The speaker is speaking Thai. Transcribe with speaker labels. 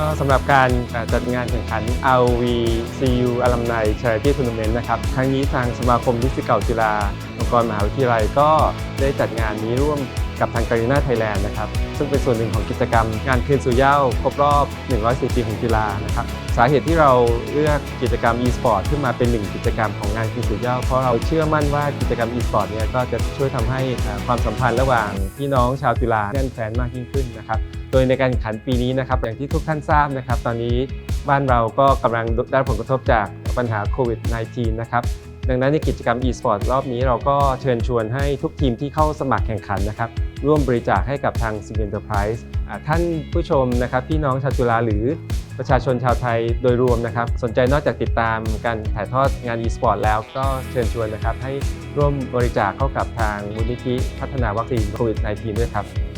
Speaker 1: ก็สำหรับการจัดงานแข่งขัน RVCU Alumni Charity Tournament นะครับ ครั้งนี้ทางสมาคมนิสิตเก่าจุฬาลงกรณ์มหาวิทยาลัยก็ได้จัดงานนี้ร่วม กับทางการีนาไทยแลนด์นะครับซึ่งเป็นส่วนหนึ่งของกิจกรรมงานคืนสู่เย้าครบรอบ104ปีของกีฬานะครับสาเหตุที่เราเลือกกิจกรรม e-sport ขึ้นมาเป็นหนึ่งกิจกรรมของงานคืนสู่เย้าเพราะเราเชื่อมั่นว่ากิจกรรม e-sport เนี่ยก็จะช่วยทำให้ความสัมพันธ์ระหว่างพี่น้องชาวจุฬาแน่นแฟนมากยิ่งขึ้นนะครับโดยในการขันปีนี้นะครับอย่างที่ทุกท่านทราบนะครับ ตอนนี้บ้านเราก็กำลังได้ผลกระทบจากปัญหาโควิด -19 นะครับ ดังนั้นในกิจกรรม e-sport รอบนี้เราก็เชิญชวนให้ทุกทีมที่เข้าสมัครแข่งขันนะครับ ร่วมบริจาคให้กับทาง s i g Enterprise ท่านผู้ชมนะครับพี่น้องชาวจุฬาหรือประชาชนชาวไทยโดยรวมนะครับ สนใจนอกจากติดตามการถ่ายทอดงาน e-sport แล้วก็เชิญชวนนะครับให้ร่วมบริจาคเข้ากับทางมูลนิธิพัฒนาวัคซีนโควิด -19 ด้วยครับ